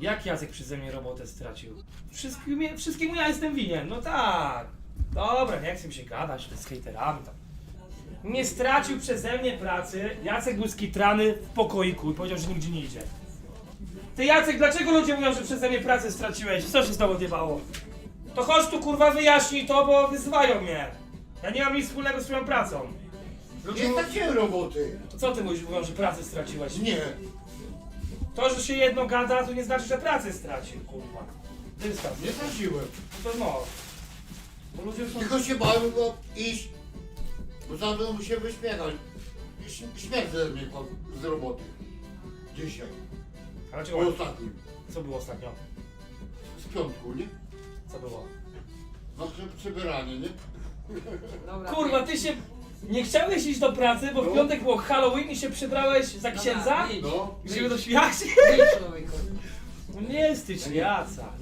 Jak Jacek przeze mnie robotę stracił? Wszystkim, wszystkiemu ja jestem winien, no tak. Dobra, nie chcę mi się gadać z hejterami tam. Nie stracił przeze mnie pracy, Jacek był skitrany w pokoiku i powiedział, że nigdzie nie idzie. Ty Jacek, dlaczego ludzie mówią, że przeze mnie pracę straciłeś? Co się z tobą odjebało? To chodź tu kurwa wyjaśnij to, bo wyzywają mnie. Ja nie mam nic wspólnego z swoją pracą. Ludzie Nie straciłem roboty. co ty mówisz, mówią, że pracę straciłeś? Nie. To, że się jedno gada, to nie znaczy, że pracę stracił, kurwa. Dystans. Nie straciłem. To no. Bo ludzie są... Tylko się bałem go iść, bo zaraz mu się wyśmiechać. Ś- Śmierdzę mnie po- z roboty. Dzisiaj. Ale Po ostatnim. Co było ostatnio? Z piątku, nie? Co było? No przybieranie, nie? Dobra, Kurwa, ty się... Nie chciałeś iść do pracy, bo w No. piątek było Halloween i się przebrałeś za księdza? wyjdź. No. I żeby do świaci? Wyjdź, człowieku. No nie jesteś jaca.